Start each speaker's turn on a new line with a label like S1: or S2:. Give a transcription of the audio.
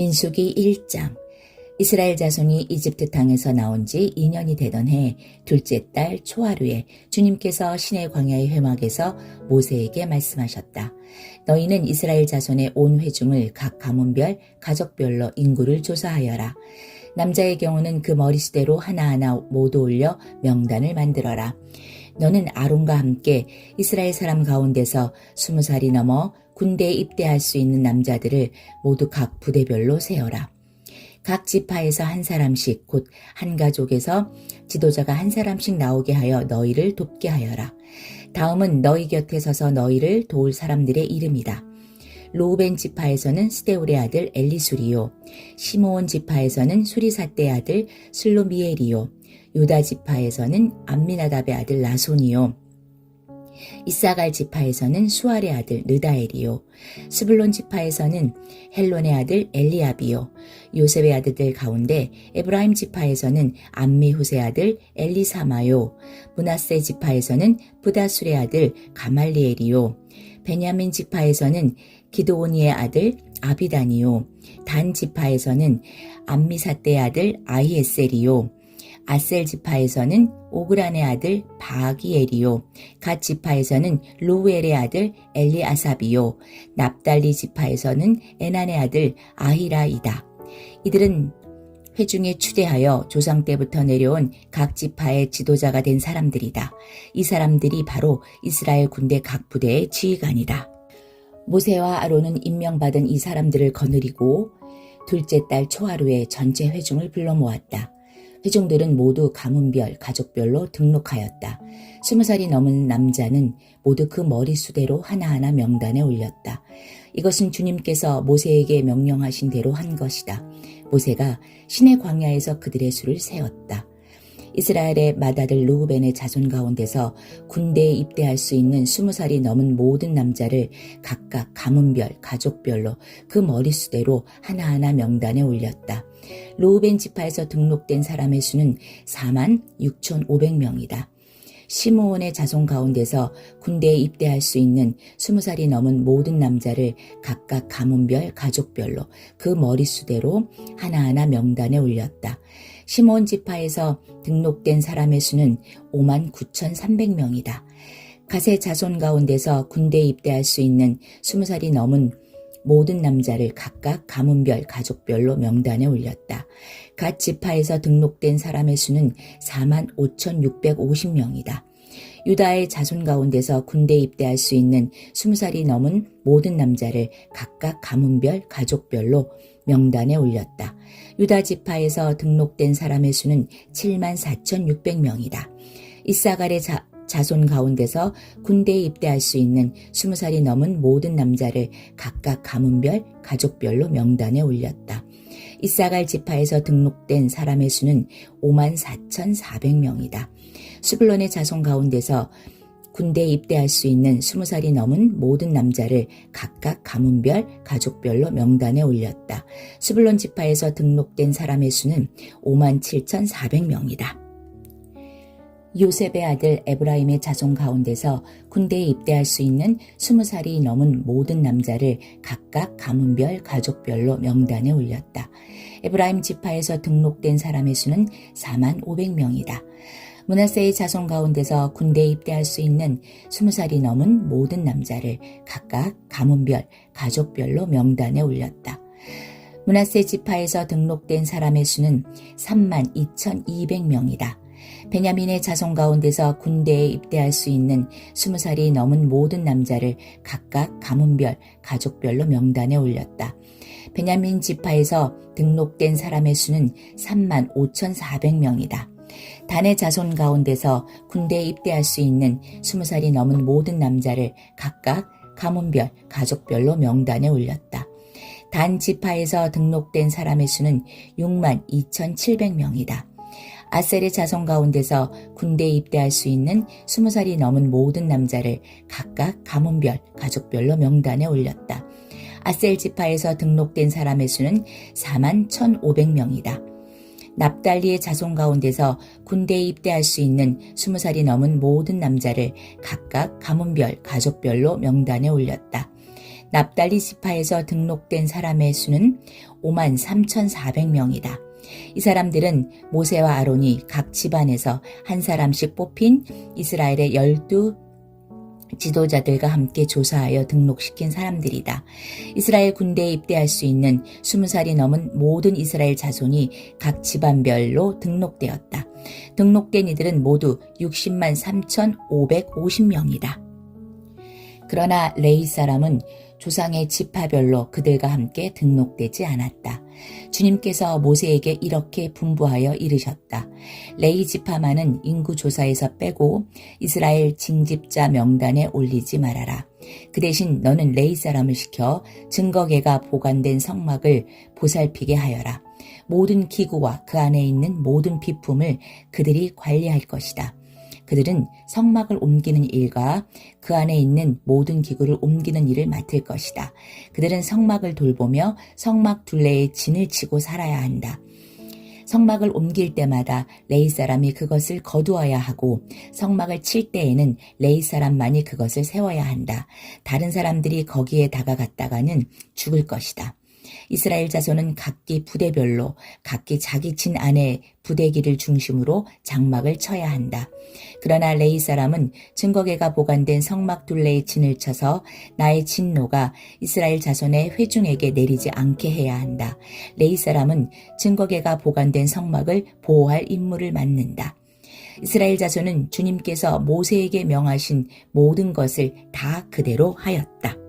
S1: 민수기 1장 이스라엘 자손이 이집트 땅에서 나온 지 2년이 되던 해 둘째 달 초하루에 주님께서 시내 광야의 회막에서 모세에게 말씀하셨다. 너희는 이스라엘 자손의 온 회중을 각 가문별, 가족별로 인구를 조사하여라. 남자의 경우는 그 머리수대로 하나하나 모두 올려 명단을 만들어라. 너는 아론과 함께 이스라엘 사람 가운데서 스무 살이 넘어 군대에 입대할 수 있는 남자들을 모두 각 부대별로 세어라. 각 지파에서 한 사람씩 곧 한 가족에서 지도자가 한 사람씩 나오게 하여 너희를 돕게 하여라. 다음은 너희 곁에 서서 너희를 도울 사람들의 이름이다. 로벤 지파에서는 스데울의 아들 엘리수리요. 시모온 지파에서는 수리사떼의 아들 슬로미엘이요. 유다 지파에서는 암미나답의 아들 라손이요. 이사갈 지파에서는 수알의 아들 느다엘이요. 스불론 지파에서는 헬론의 아들 엘리압이요. 요셉의 아들들 가운데 에브라임 지파에서는 암미후세 아들 엘리사마요. 문하세 지파에서는 부다술의 아들 가말리엘이요. 베냐민 지파에서는 기도오니의 아들 아비단이요. 단 지파에서는 암미사떼의 아들 아히에셀이요. 아셀 지파에서는 오그란의 아들 바기엘이요. 갓 지파에서는 루엘의 아들 엘리아삽이요. 납달리 지파에서는 에난의 아들 아히라이다. 이들은 회중에 추대하여 조상 때부터 내려온 각 지파의 지도자가 된 사람들이다. 이 사람들이 바로 이스라엘 군대 각 부대의 지휘관이다. 모세와 아론은 임명받은 이 사람들을 거느리고 둘째 달 초하루에 전체 회중을 불러 모았다. 회중들은 모두 가문별, 가족별로 등록하였다. 스무 살이 넘은 남자는 모두 그 머리수대로 하나하나 명단에 올렸다. 이것은 주님께서 모세에게 명령하신 대로 한 것이다. 모세가 신의 광야에서 그들의 수를 세웠다. 이스라엘의 맏아들 루벤의 자손 가운데서 군대에 입대할 수 있는 스무 살이 넘은 모든 남자를 각각 가문별, 가족별로 그 머리수대로 하나하나 명단에 올렸다. 루벤 지파에서 등록된 사람의 수는 4만 6,500명이다. 시므온의 자손 가운데서 군대에 입대할 수 있는 20살이 넘은 모든 남자를 각각 가문별, 가족별로 그 머리수대로 하나하나 명단에 올렸다. 시몬 지파에서 등록된 사람의 수는 5만 9,300명이다. 가세 자손 가운데서 군대에 입대할 수 있는 20살이 넘은 모든 남자를 각각 가문별, 가족별로 명단에 올렸다. 각 지파에서 등록된 사람의 수는 4만 5,650명이다. 유다의 자손 가운데서 군대에 입대할 수 있는 20살이 넘은 모든 남자를 각각 가문별, 가족별로 명단에 올렸다. 유다 지파에서 등록된 사람의 수는 7만 4,600명이다. 이사갈의 자, 자손 가운데서 군대에 입대할 수 있는 20살이 넘은 모든 남자를 각각 가문별, 가족별로 명단에 올렸다. 이사갈 지파에서 등록된 사람의 수는 5만 4,400명이다. 수블론의 자손 가운데서 군대에 입대할 수 있는 20살이 넘은 모든 남자를 각각 가문별, 가족별로 명단에 올렸다. 수블론 지파에서 등록된 사람의 수는 5만 7,400명이다. 요셉의 아들 에브라임의 자손 가운데서 군대에 입대할 수 있는 20살이 넘은 모든 남자를 각각 가문별, 가족별로 명단에 올렸다. 에브라임 지파에서 등록된 사람의 수는 4만 500명이다. 문하세의 자손 가운데서 군대에 입대할 수 있는 20살이 넘은 모든 남자를 각각 가문별, 가족별로 명단에 올렸다. 문하세 지파에서 등록된 사람의 수는 3만 2,200명이다. 베냐민의 자손 가운데서 군대에 입대할 수 있는 20살이 넘은 모든 남자를 각각 가문별, 가족별로 명단에 올렸다. 베냐민 지파에서 등록된 사람의 수는 3만 5,400명이다. 단의 자손 가운데서 군대에 입대할 수 있는 20살이 넘은 모든 남자를 각각 가문별, 가족별로 명단에 올렸다. 단 지파에서 등록된 사람의 수는 6만 2,700명이다. 아셀의 자손 가운데서 군대에 입대할 수 있는 20살이 넘은 모든 남자를 각각 가문별, 가족별로 명단에 올렸다. 아셀 지파에서 등록된 사람의 수는 4만 1,500명이다. 납달리의 자손 가운데서 군대에 입대할 수 있는 20살이 넘은 모든 남자를 각각 가문별, 가족별로 명단에 올렸다. 납달리 지파에서 등록된 사람의 수는 5만 3,400명이다. 이 사람들은 모세와 아론이 각 집안에서 한 사람씩 뽑힌 이스라엘의 열두 지도자들과 함께 조사하여 등록시킨 사람들이다. 이스라엘 군대에 입대할 수 있는 20살이 넘은 모든 이스라엘 자손이 각 집안별로 등록되었다. 등록된 이들은 모두 60만 3,550명이다. 그러나 레이 사람은 조상의 지파별로 그들과 함께 등록되지 않았다. 주님께서 모세에게 이렇게 분부하여 이르셨다. 레이 지파만은 인구 조사에서 빼고 이스라엘 징집자 명단에 올리지 말아라. 그 대신 너는 레이 사람을 시켜 증거계가 보관된 성막을 보살피게 하여라. 모든 기구와 그 안에 있는 모든 비품을 그들이 관리할 것이다. 그들은 성막을 옮기는 일과 그 안에 있는 모든 기구를 옮기는 일을 맡을 것이다. 그들은 성막을 돌보며 성막 둘레에 진을 치고 살아야 한다. 성막을 옮길 때마다 레이 사람이 그것을 거두어야 하고 성막을 칠 때에는 레이 사람만이 그것을 세워야 한다. 다른 사람들이 거기에 다가갔다가는 죽을 것이다. 이스라엘 자손은 각기 부대별로 각기 자기 진 안에 부대기를 중심으로 장막을 쳐야 한다. 그러나 레이 사람은 증거계가 보관된 성막 둘레에 진을 쳐서 나의 진노가 이스라엘 자손의 회중에게 내리지 않게 해야 한다. 레이 사람은 증거계가 보관된 성막을 보호할 임무를 맡는다. 이스라엘 자손은 주님께서 모세에게 명하신 모든 것을 다 그대로 하였다.